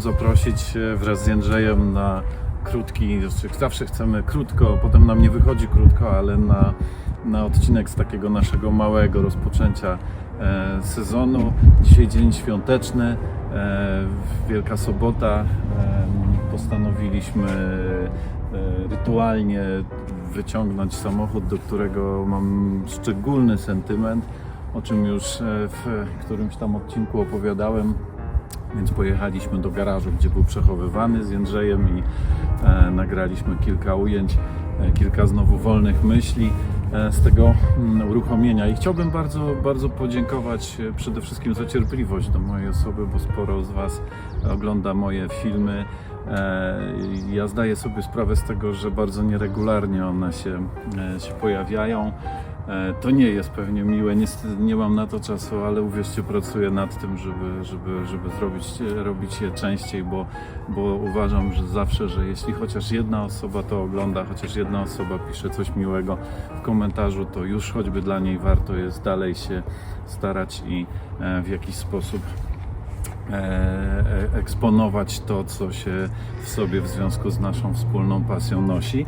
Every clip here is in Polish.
Zaprosić e, wraz z Jędrzejem na krótki, znaczy zawsze chcemy krótko, potem nam nie wychodzi krótko, ale na, na odcinek z takiego naszego małego rozpoczęcia e, sezonu. Dzisiaj dzień świąteczny, e, Wielka Sobota. E, Postanowiliśmy e, rytualnie wyciągnąć samochód, do którego mam szczególny sentyment o czym już e, w którymś tam odcinku opowiadałem. Więc pojechaliśmy do garażu, gdzie był przechowywany z Jędrzejem i e, nagraliśmy kilka ujęć, e, kilka znowu wolnych myśli e, z tego mm, uruchomienia. I chciałbym bardzo, bardzo podziękować e, przede wszystkim za cierpliwość do mojej osoby, bo sporo z Was ogląda moje filmy. E, Ja zdaję sobie sprawę z tego, że bardzo nieregularnie one się, e, się pojawiają. E, To nie jest pewnie miłe, niestety nie mam na to czasu, ale uwierzcie, pracuję nad tym, żeby, żeby, żeby zrobić, robić je częściej, bo, bo uważam, że zawsze, że jeśli chociaż jedna osoba to ogląda, chociaż jedna osoba pisze coś miłego w komentarzu, to już choćby dla niej warto jest dalej się starać i e, w jakiś sposób e, eksponować to, co się w sobie w związku z naszą wspólną pasją nosi.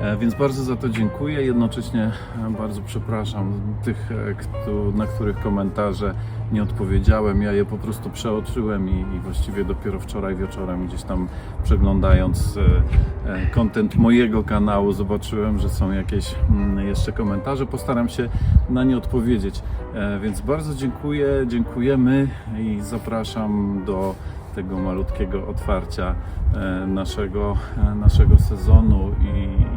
E, Więc bardzo za to dziękuję. Jednocześnie e, bardzo przepraszam tych, e, na których komentarze nie odpowiedziałem. Ja je po prostu przeoczyłem i, właściwie dopiero wczoraj wieczorem gdzieś tam przeglądając content mojego kanału zobaczyłem, że są jakieś mm, jeszcze komentarze. Postaram się na nie odpowiedzieć. Więc bardzo dziękuję, dziękujemy i zapraszam do tego malutkiego otwarcia naszego, naszego sezonu i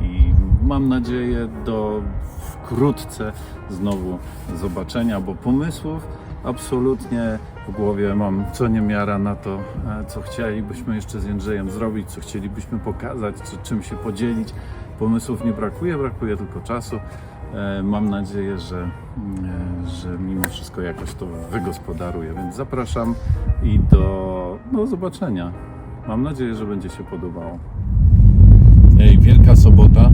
mam nadzieję do wkrótce znowu zobaczenia, bo pomysłów absolutnie w głowie mam co niemiara na to, e, co chcielibyśmy jeszcze z Jędrzejem zrobić, co chcielibyśmy pokazać, czy czym się podzielić. Pomysłów nie brakuje, brakuje tylko czasu. E, Mam nadzieję, że, e, że mimo wszystko jakoś to wygospodaruję, więc zapraszam i do, do zobaczenia. Mam nadzieję, że będzie się podobało. Wielka Sobota.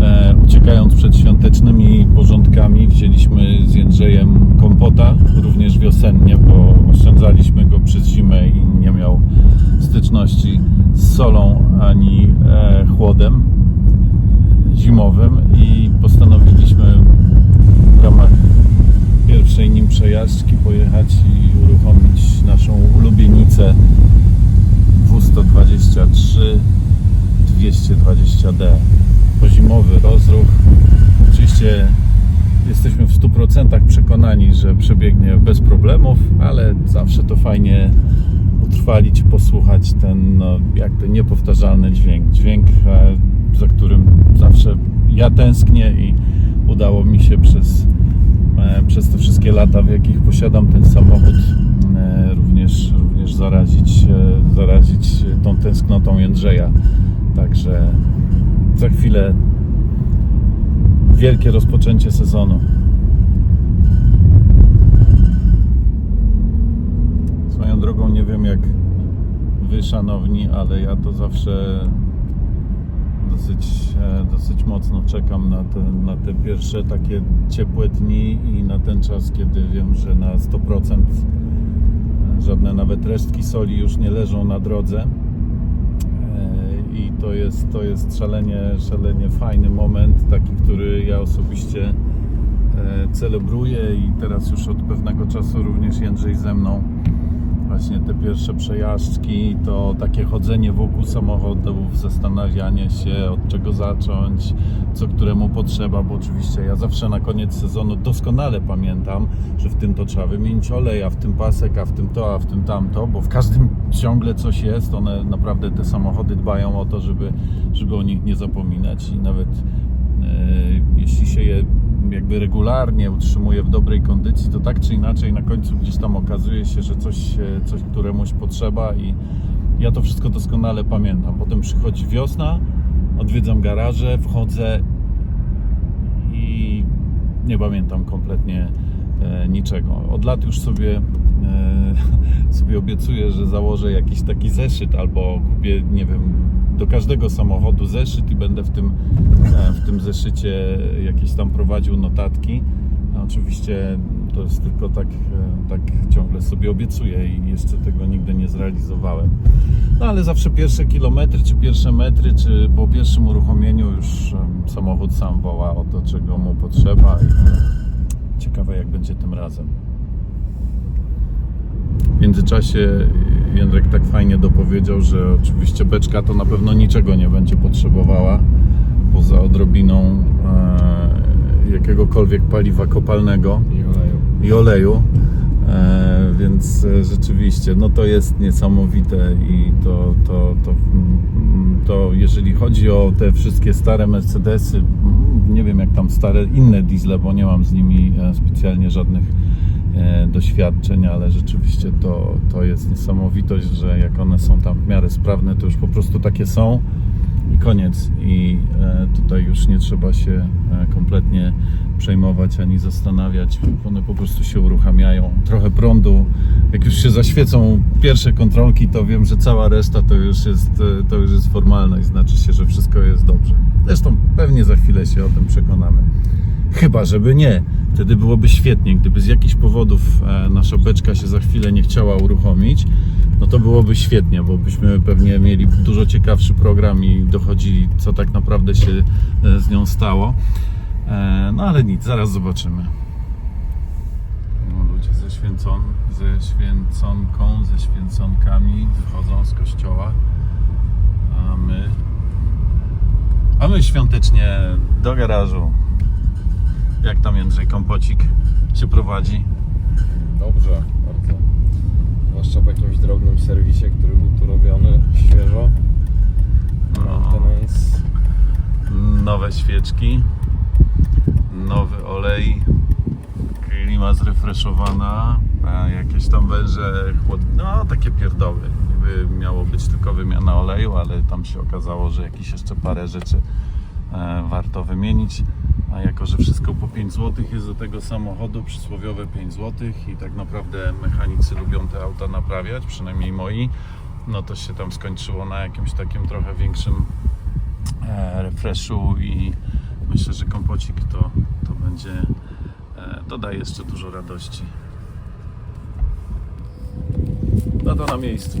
E, uciekając przed świątecznymi porządkami, wzięliśmy z Jędrzejem kompota, również wiosennie, bo oszczędzaliśmy go przez zimę i nie miał styczności z solą ani e, chłodem zimowym i postanowiliśmy w ramach pierwszej nim przejażdżki pojechać i uruchomić naszą ulubienicę W123 220D. Pozimowy rozruch. Oczywiście jesteśmy w 100% przekonani, że przebiegnie bez problemów, ale zawsze to fajnie utrwalić, posłuchać ten no, jakby niepowtarzalny dźwięk. Dźwięk, e, za którym zawsze ja tęsknię i udało mi się przez, e, przez te wszystkie lata, w jakich posiadam ten samochód, e, również, również zarazić, zarazić tą tęsknotą Jędrzeja. Także za chwilę wielkie rozpoczęcie sezonu. Swoją drogą nie wiem jak wy szanowni, ale ja to zawsze dosyć, e, dosyć mocno czekam na te, na te pierwsze takie ciepłe dni i na ten czas, kiedy wiem, że na 100% żadne nawet resztki soli już nie leżą na drodze. I to jest, to jest szalenie, szalenie fajny moment, taki, który ja osobiście e, celebruję i teraz już od pewnego czasu również Jędrzej ze mną. Właśnie te pierwsze przejażdżki, to takie chodzenie wokół samochodów, zastanawianie się od czego zacząć, co któremu potrzeba, bo oczywiście ja zawsze na koniec sezonu doskonale pamiętam, że w tym to trzeba wymienić olej, a w tym pasek, a w tym to, a w tym tamto, bo w każdym ciągle coś jest. One naprawdę te samochody dbają o to, żeby, żeby o nich nie zapominać i nawet e, jeśli się je jakby regularnie utrzymuje w dobrej kondycji, to tak czy inaczej na końcu gdzieś tam okazuje się, że coś, coś któremuś potrzeba i ja to wszystko doskonale pamiętam. Potem przychodzi wiosna, odwiedzam garaże, wchodzę i nie pamiętam kompletnie e, niczego. Od lat już sobie, e, sobie obiecuję, że założę jakiś taki zeszyt albo kupię, nie wiem, do każdego samochodu zeszyt i będę w tym, e, w tym zeszycie jakieś tam prowadził notatki. A oczywiście to jest tylko tak, e, tak ciągle sobie obiecuję i jeszcze tego nigdy nie zrealizowałem. No ale zawsze pierwsze kilometry, czy pierwsze metry, czy po pierwszym uruchomieniu już em, samochód sam woła o to, czego mu potrzeba i ciekawe jak będzie tym razem. W międzyczasie Jędrek tak fajnie dopowiedział, że oczywiście beczka to na pewno niczego nie będzie potrzebowała poza odrobiną e, jakiegokolwiek paliwa kopalnego I oleju. i oleju. E, więc e, rzeczywiście, no to jest niesamowite i to, to, to, mm, to jeżeli chodzi o te wszystkie stare Mercedesy, mm, nie wiem jak tam stare inne diesle, bo nie mam z nimi e, specjalnie żadnych doświadczeń, ale rzeczywiście to, to jest niesamowitość, że jak one są tam w miarę sprawne, to już po prostu takie są i koniec. I e, tutaj już nie trzeba się e, kompletnie przejmować ani zastanawiać. One po prostu się uruchamiają. Trochę prądu. Jak już się zaświecą pierwsze kontrolki, to wiem, że cała reszta to już jest, e, to już jest formalność. Znaczy się, że wszystko jest dobrze. Zresztą pewnie za chwilę się o tym przekonamy. Chyba, żeby nie. Wtedy byłoby świetnie. Gdyby z jakichś powodów e, nasza beczka się za chwilę nie chciała uruchomić, no to byłoby świetnie, bo byśmy pewnie mieli dużo ciekawszy program i dochodzili, co tak naprawdę się e, z nią stało. E, No ale nic, zaraz zobaczymy. No, ludzie ze, święcon, ze święconką, ze święconkami wychodzą z kościoła, a my, a my świątecznie do garażu. Jak tam Jędrzej Kompocik się prowadzi? Dobrze, bardzo. Zwłaszcza po jakimś drobnym serwisie, który był tu robiony świeżo. No. Maintenance. Nowe świeczki, nowy olej, klima zrefreszowana, jakieś tam węże chłodne, no takie pierdoły. Niby miało być tylko wymiana oleju, ale tam się okazało, że jakieś jeszcze parę rzeczy e, warto wymienić. Jako, że wszystko po 5 zł jest do tego samochodu, przysłowiowe 5 zł i tak naprawdę mechanicy lubią te auta naprawiać, przynajmniej moi, no to się tam skończyło na jakimś takim trochę większym e, refreshu i myślę, że kompocik to, to będzie e, dodaje jeszcze dużo radości. No to na miejscu.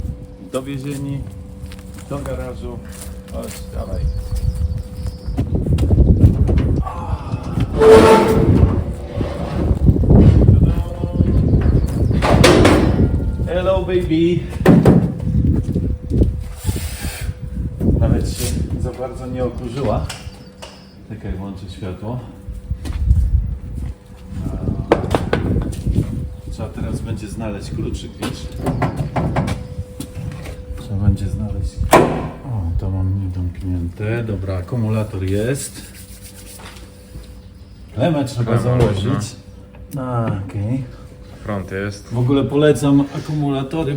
Dowiezieni do garażu. Chodź, dawaj. Hello baby. Nawet się za bardzo nie okurzyła. Czekaj, włączę światło. Trzeba teraz będzie znaleźć kluczyk, wiesz? Trzeba będzie znaleźć... O, to mam niedomknięte. Dobra, akumulator jest. Klemę trzeba Klemę, założyć. A, okej. Front jest. W ogóle polecam akumulatory.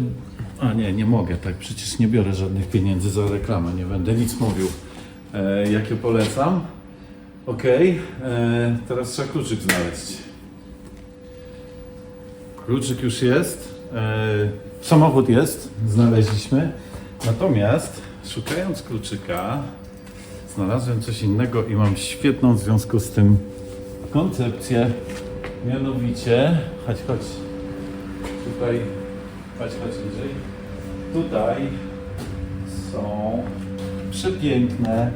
A nie, nie mogę, tak przecież nie biorę żadnych pieniędzy za reklamę, nie będę nic mówił. E, jakie polecam? Ok, e, teraz trzeba kluczyk znaleźć. Kluczyk już jest, e, samochód jest, znaleźliśmy. Natomiast szukając kluczyka, znalazłem coś innego i mam świetną w związku z tym koncepcję. Mianowicie, chodź, chodź. Tutaj, chodź, chodź niżej. Tutaj są przepiękne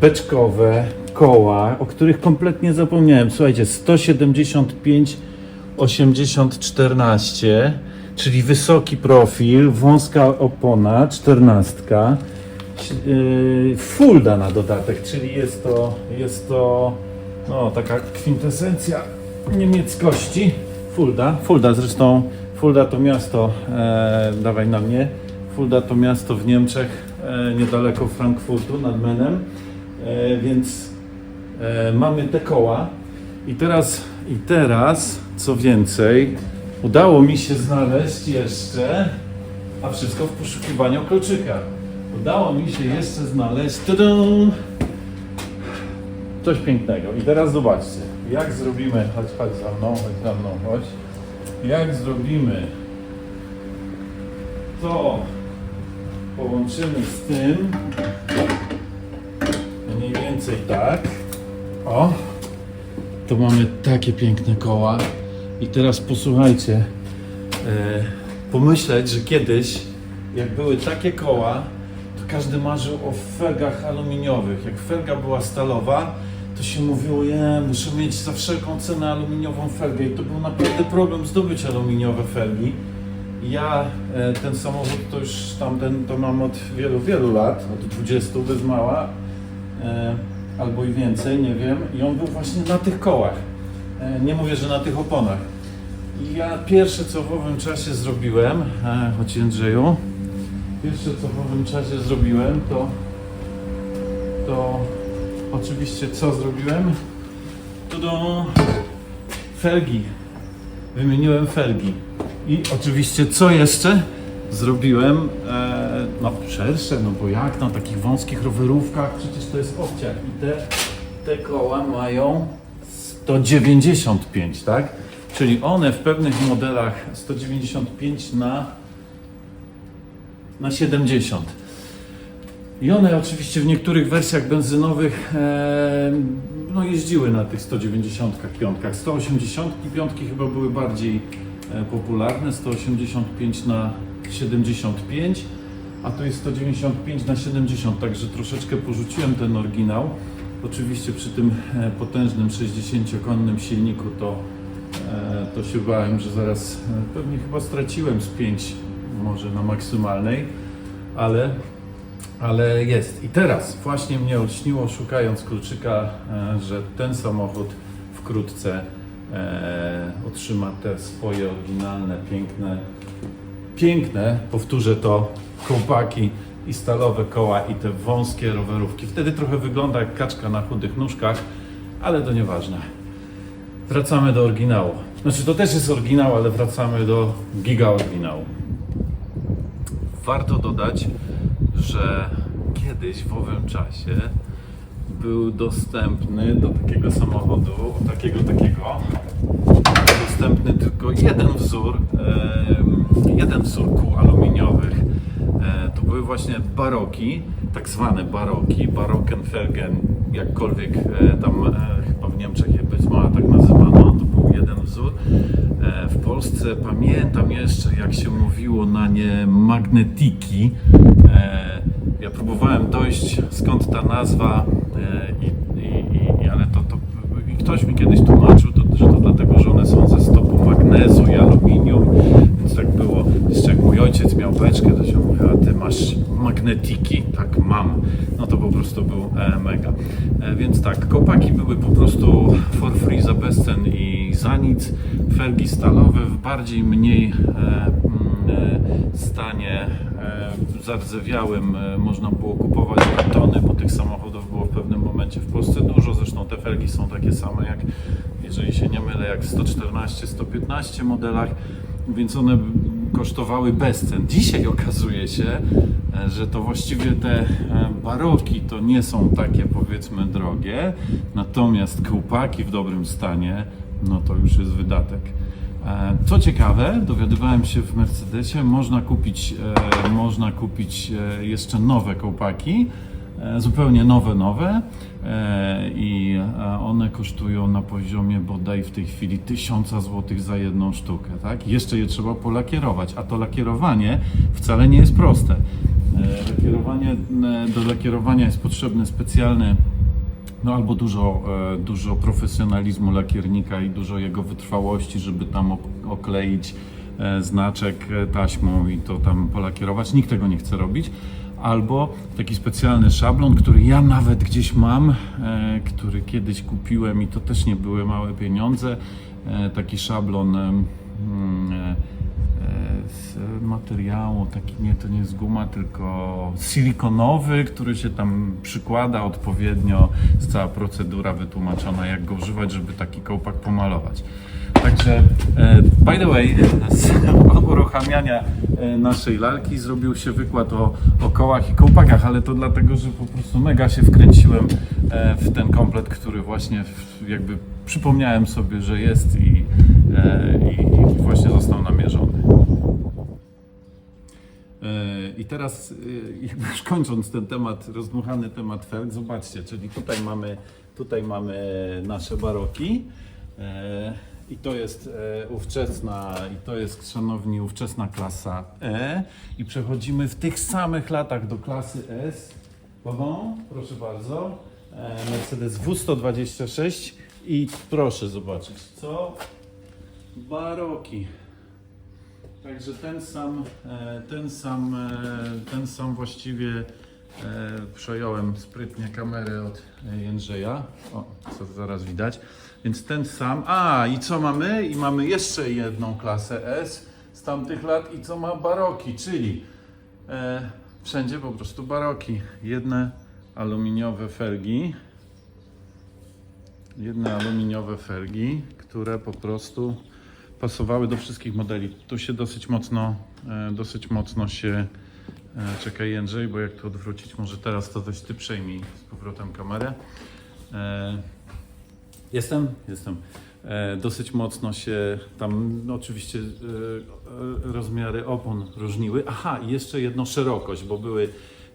beczkowe koła, o których kompletnie zapomniałem. Słuchajcie, 175 80 14, czyli wysoki profil, wąska opona, 14. Yy, Fulda na dodatek, czyli jest to, jest to no, taka kwintesencja niemieckości. Fulda. Fulda zresztą, Fulda to miasto, e, dawaj na mnie. Fulda to miasto w Niemczech, e, niedaleko Frankfurtu nad Menem. E, więc e, mamy te koła. I teraz, I teraz, co więcej, udało mi się znaleźć jeszcze, a wszystko w poszukiwaniu kluczyka. Udało mi się jeszcze znaleźć tudum, coś pięknego. I teraz zobaczcie, jak zrobimy, chodź, chodź za mną, chodź za mną, chodź. Jak zrobimy to połączymy z tym, mniej więcej tak, o, to mamy takie piękne koła. I teraz posłuchajcie, e, pomyśleć, że kiedyś, jak były takie koła, każdy marzył o felgach aluminiowych. Jak felga była stalowa, to się mówiło, je, muszę mieć za wszelką cenę aluminiową felgę. I to był naprawdę problem zdobyć aluminiowe felgi. Ja e, ten samochód to już tamten to mam od wielu, wielu lat, od 20 bez mała, e, albo i więcej, nie wiem. I on był właśnie na tych kołach. E, nie mówię, że na tych oponach. I ja pierwsze co w owym czasie zrobiłem, choć Jędrzeju, pierwsze co w owym czasie zrobiłem, to, to oczywiście co zrobiłem? To do felgi. Wymieniłem felgi. I oczywiście co jeszcze? Zrobiłem e, no szersze, no bo jak na takich wąskich rowerówkach, przecież to jest obciach i te, te koła mają 195, tak? Czyli one w pewnych modelach 195 na, na 70. I one oczywiście w niektórych wersjach benzynowych e, no jeździły na tych 195. 185 chyba były bardziej e, popularne, 185 na 75, a to jest 195 na 70, także troszeczkę porzuciłem ten oryginał. Oczywiście przy tym e, potężnym 60-konnym silniku to, e, to się bałem, że zaraz e, pewnie chyba straciłem z 5 może na maksymalnej, ale ale jest. I teraz właśnie mnie olśniło, szukając kluczyka, e, że ten samochód wkrótce e, otrzyma te swoje oryginalne, piękne, piękne, powtórzę to, kołpaki i stalowe koła i te wąskie rowerówki. Wtedy trochę wygląda jak kaczka na chudych nóżkach, ale to nieważne. Wracamy do oryginału. Znaczy to też jest oryginał, ale wracamy do giga oryginału. Warto dodać, że kiedyś w owym czasie był dostępny do takiego samochodu, takiego, takiego, dostępny tylko jeden wzór, jeden wzór kół aluminiowych. E, to były właśnie baroki, tak zwane baroki, Barockenfelgen, jakkolwiek e, tam e, chyba w Niemczech je być ma tak nazywano, to był jeden wzór. E, w Polsce pamiętam jeszcze, jak się mówiło na nie magnetiki. E, ja próbowałem dojść skąd ta nazwa, e, i, i, i, ale to, to i ktoś mi kiedyś tłumaczył, to, że to dlatego, że one są ze stopu magnezu i aluminium, tak było. Jeszcze jak mój ojciec miał beczkę, to się mówił, a ty masz magnetiki, tak mam. No to po prostu był e, mega. E, więc tak, kopaki były po prostu for free za bezcen i za nic. Felgi stalowe w bardziej mniej e, mm, stanie zardzewiałym można było kupować tony, bo tych samochodów było w pewnym momencie w Polsce dużo. Zresztą te felgi są takie same jak, jeżeli się nie mylę, jak w 114-115 modelach, więc one kosztowały bezcen. Dzisiaj okazuje się, e, że to właściwie te e, baroki to nie są takie powiedzmy drogie, natomiast kołpaki w dobrym stanie, no to już jest wydatek. E, Co ciekawe, dowiadywałem się w Mercedesie, można kupić, można kupić jeszcze nowe kołpaki, zupełnie nowe, nowe e, i e, one kosztują na poziomie bodaj w tej chwili 1000 zł za jedną sztukę, tak? Jeszcze je trzeba polakierować, a to lakierowanie wcale nie jest proste. E, Lakierowanie, e, do lakierowania jest potrzebny specjalny no albo dużo, e, dużo profesjonalizmu lakiernika i dużo jego wytrwałości, żeby tam ok- okleić e, znaczek e, taśmą i to tam polakierować. Nikt tego nie chce robić. Albo taki specjalny szablon, który ja nawet gdzieś mam, e, który kiedyś kupiłem i to też nie były małe pieniądze. E, Taki szablon mm, e, z materiału, taki nie, to nie jest guma, tylko silikonowy, który się tam przykłada odpowiednio, jest cała procedura wytłumaczona, jak go używać, żeby taki kołpak pomalować. Także, e, by the way, z uruchamiania e, naszej lalki zrobił się wykład o, o kołach i kołpakach, ale to dlatego, że po prostu mega się wkręciłem e, w ten komplet, który właśnie jakby przypomniałem sobie, że jest i, e, i, i właśnie został namierzony. E, I teraz, e, już kończąc ten temat, rozdmuchany temat felg, zobaczcie, czyli tutaj mamy, tutaj mamy nasze baroki. I to jest e, ówczesna, i to jest, szanowni, ówczesna klasa E. I przechodzimy w tych samych latach do klasy S. Pardon, proszę bardzo. E, Mercedes W126 i proszę zobaczyć, co? Baroki. Także ten sam, e, ten sam, e, ten sam właściwie e, przejąłem sprytnie kamerę od Jędrzeja. O, co zaraz widać. Więc ten sam. A, i co mamy? I mamy jeszcze jedną klasę S z tamtych lat i co ma baroki, czyli e, wszędzie po prostu baroki. Jedne aluminiowe felgi. Jedne aluminiowe felgi, które po prostu pasowały do wszystkich modeli. Tu się dosyć mocno, e, dosyć mocno się. E, czekaj Jędrzej, bo jak to odwrócić, może teraz to weź ty przejmij z powrotem kamerę. E, jestem, jestem. E, dosyć mocno się tam, no oczywiście e, e, rozmiary opon różniły. Aha, i jeszcze jedno szerokość, bo były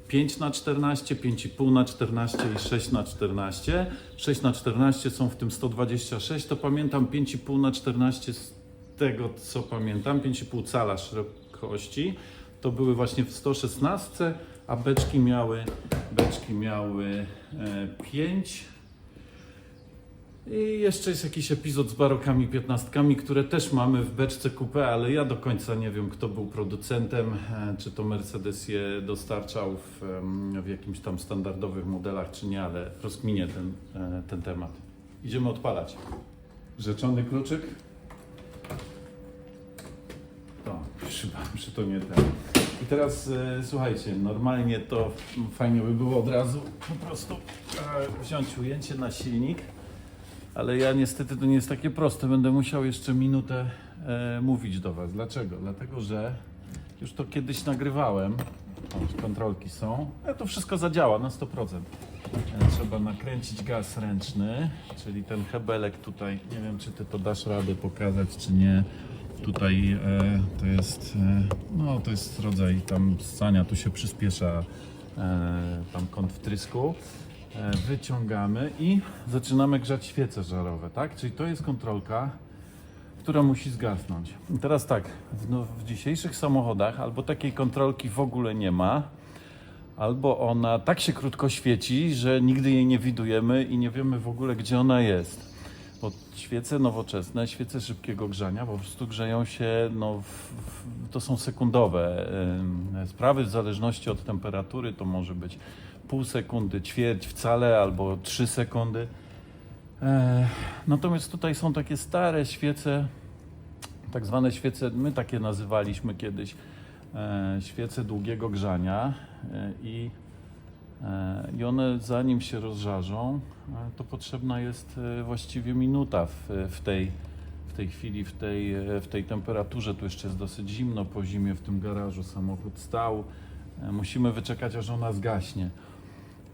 5 na 14, 5,5 na 14 i 6 na 14. 6 na 14 są w tym 126, to pamiętam 5,5 na 14 z tego co pamiętam, 5,5 cala szerokości. To były właśnie w 116, a beczki miały, beczki miały e, 5. I jeszcze jest jakiś epizod z barokami 15, które też mamy w beczce coupé, ale ja do końca nie wiem, kto był producentem, e, czy to Mercedes je dostarczał w, w jakimś tam standardowych modelach, czy nie, ale rozkminie ten, e, ten temat. Idziemy odpalać. Rzeczony kluczyk. To, chyba, że to nie ten. I teraz e, słuchajcie, normalnie to fajnie by było od razu po prostu e, wziąć ujęcie na silnik. Ale ja niestety to nie jest takie proste. Będę musiał jeszcze minutę e, mówić do Was. Dlaczego? Dlatego, że już to kiedyś nagrywałem. O, kontrolki są. A to wszystko zadziała na 100%. E, trzeba nakręcić gaz ręczny, czyli ten hebelek tutaj. Nie wiem, czy Ty to dasz radę pokazać, czy nie. Tutaj e, to jest, e, no to jest rodzaj tam ssania, tu się przyspiesza e, tam kąt wtrysku. E, wyciągamy i zaczynamy grzać świece żarowe, tak? Czyli to jest kontrolka, która musi zgasnąć. I teraz tak, w, no, w dzisiejszych samochodach albo takiej kontrolki w ogóle nie ma, albo ona tak się krótko świeci, że nigdy jej nie widujemy i nie wiemy w ogóle, gdzie ona jest. Bo świece nowoczesne, świece szybkiego grzania po prostu grzeją się, no, w, w, to są sekundowe sprawy, w zależności od temperatury to może być pół sekundy, ćwierć wcale albo trzy sekundy. E, natomiast tutaj są takie stare świece, tak zwane świece, my takie nazywaliśmy kiedyś, e, świece długiego grzania e, i I one zanim się rozżarzą, to potrzebna jest właściwie minuta w, w, tej, w tej chwili, w tej, w tej temperaturze. Tu jeszcze jest dosyć zimno po zimie w tym garażu. Samochód stał. Musimy wyczekać, aż ona zgaśnie.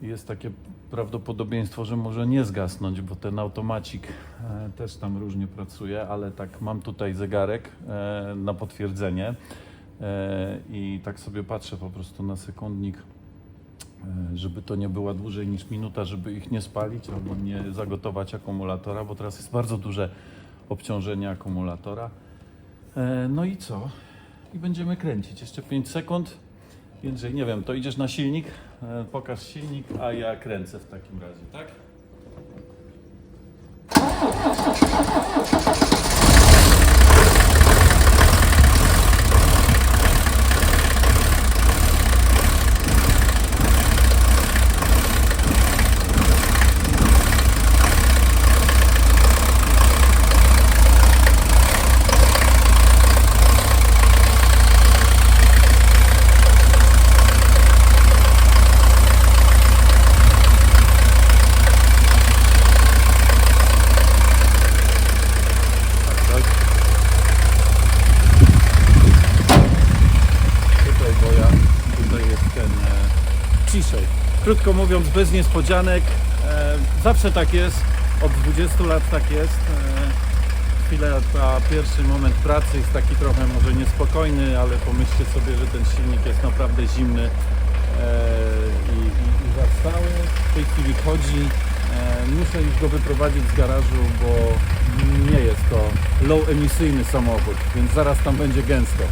Jest takie prawdopodobieństwo, że może nie zgasnąć, bo ten automacik e, też tam różnie pracuje, ale tak mam tutaj zegarek e, na potwierdzenie e, i tak sobie patrzę po prostu na sekundnik żeby to nie była dłużej niż minuta, żeby ich nie spalić albo nie zagotować akumulatora, bo teraz jest bardzo duże obciążenie akumulatora. No i co? I będziemy kręcić. Jeszcze 5 sekund. Jędrzej, nie wiem, to idziesz na silnik, e, pokaż silnik, a ja kręcę w takim razie, tak? Tutaj, bo ja, tutaj jest ten e, ciszej. Krótko mówiąc, bez niespodzianek. E, zawsze tak jest, od 20 lat tak jest. E, chwilę ta pierwszy moment pracy jest taki trochę może niespokojny, ale pomyślcie sobie, że ten silnik jest naprawdę zimny e, i, i, i zastały. W tej chwili chodzi. Muszę już go wyprowadzić z garażu, bo nie jest to low emisyjny samochód, więc zaraz tam będzie gęsto.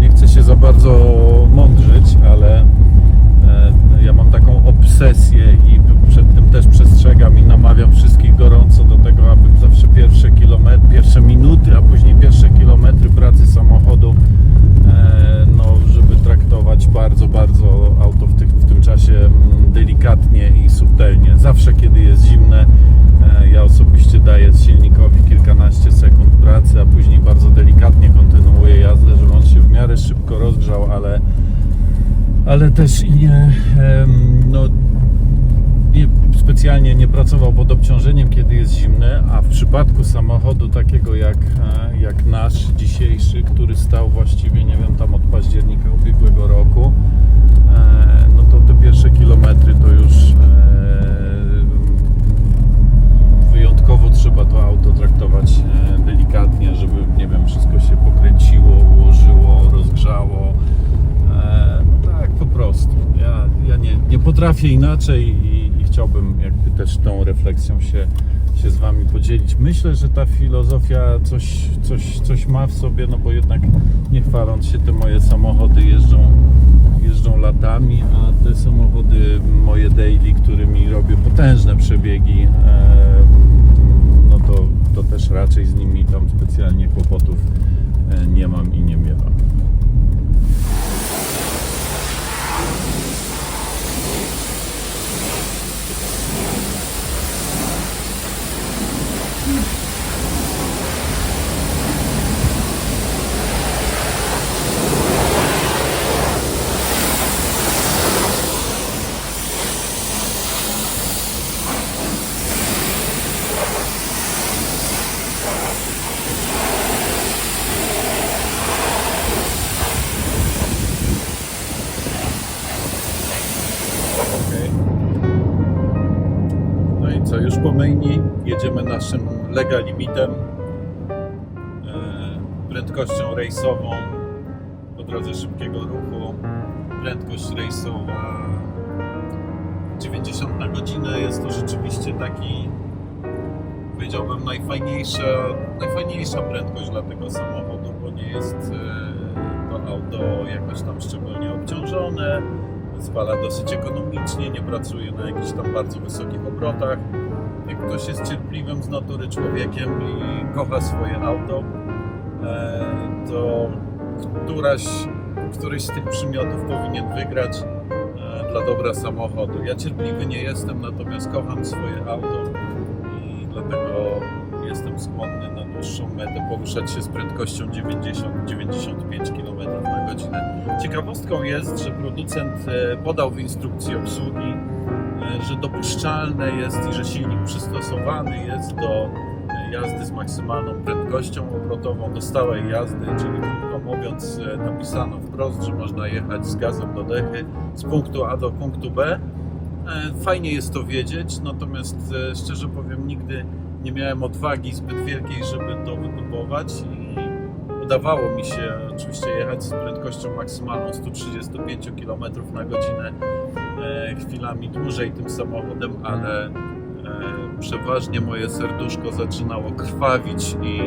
nie chcę się za bardzo mądrzyć, ale e, ja mam taką obsesję i przed tym też przestrzegam i namawiam wszystkich gorąco do tego, aby zawsze pierwsze kilometry, pierwsze minuty, a później pierwsze kilometry pracy samochodu, e, no, żeby traktować bardzo, bardzo auto w, tych, w tym czasie mm, delikatnie i subtelnie. Zawsze, kiedy jest zimne, e, ja osobiście daję silnikowi kilkanaście sekund pracy, a później bardzo delikatnie kontynuuję jazdę, żeby on się w miarę szybko rozgrzał, ale, ale też i nie, no, nie, specjalnie nie pracował pod obciążeniem, kiedy jest zimny, a w przypadku samochodu takiego jak, e, jak nasz dzisiejszy, który stał właściwie, nie wiem, tam od października ubiegłego roku, e, no to te pierwsze kilometry to już e, wyjątkowo trzeba to auto traktować delikatnie, żeby, nie wiem, wszystko się pokręciło, ułożyło, rozgrzało. Tak, po prostu. Ja, ja nie, nie potrafię inaczej i, i chciałbym jakby też tą refleksją się, się z Wami podzielić. Myślę, że ta filozofia coś, coś, coś ma w sobie, no bo jednak nie chwaląc się, te moje samochody jeżdżą, jeżdżą latami, a te samochody moje daily, którymi robię potężne przebiegi, e, no to, to też raczej z nimi tam specjalnie kłopotów e, nie mam i nie miewam. Naszym lega limitem, e, prędkością rejsową po drodze szybkiego ruchu. Prędkość rejsowa 90 na godzinę jest to rzeczywiście taki powiedziałbym najfajniejsza, najfajniejsza prędkość dla tego samochodu, bo nie jest e, to auto jakoś tam szczególnie obciążone, spala dosyć ekonomicznie, nie pracuje na jakichś tam bardzo wysokich obrotach. Jak ktoś jest cierpliwym z natury człowiekiem i kocha swoje auto, e, to któraś, któryś z tych przymiotów powinien wygrać e, dla dobra samochodu. Ja cierpliwy nie jestem, natomiast kocham swoje auto i dlatego jestem skłonny na dłuższą metę poruszać się z prędkością 90-95 km na godzinę. Ciekawostką jest, że producent e, podał w instrukcji obsługi, że dopuszczalne jest i że silnik przystosowany jest do e, jazdy z maksymalną prędkością obrotową, do stałej jazdy, czyli krótko mówiąc e, napisano wprost, że można jechać z gazem do dechy z punktu A do punktu B. E, Fajnie jest to wiedzieć, natomiast e, szczerze powiem, nigdy nie miałem odwagi zbyt wielkiej, żeby to wypróbować i udawało mi się oczywiście jechać z prędkością maksymalną 135 km na godzinę, chwilami dłużej tym samochodem, ale e, przeważnie moje serduszko zaczynało krwawić i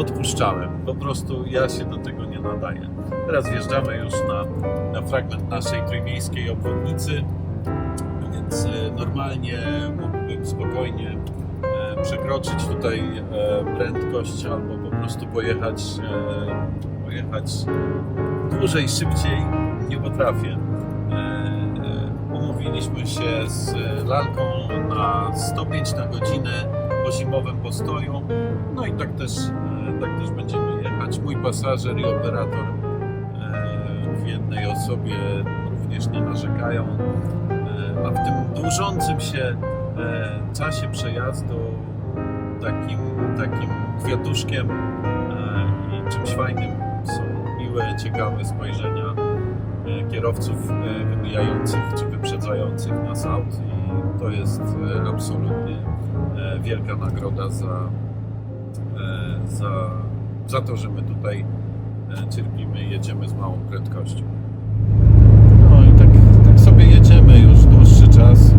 odpuszczałem. Po prostu ja się do tego nie nadaję. Teraz wjeżdżamy już na, na fragment naszej trójmiejskiej obwodnicy, więc e, normalnie mógłbym spokojnie e, przekroczyć tutaj e, prędkość albo po prostu pojechać, e, pojechać dłużej, szybciej. Nie potrafię. E, Umówiliśmy się z lalką na 105 na godzinę po zimowym postoju. No i tak też, e, tak też będziemy jechać. Mój pasażer i operator e, w jednej osobie również nie narzekają. A w tym dłużącym się czasie przejazdu takim, takim kwiatuszkiem i czymś fajnym są miłe, ciekawe spojrzenia kierowców e, wybijających czy wyprzedzających nas aut i to jest e, absolutnie e, wielka nagroda za, za, za to, że my tutaj cierpimy i jedziemy z małą prędkością. No i tak, tak sobie jedziemy już dłuższy czas.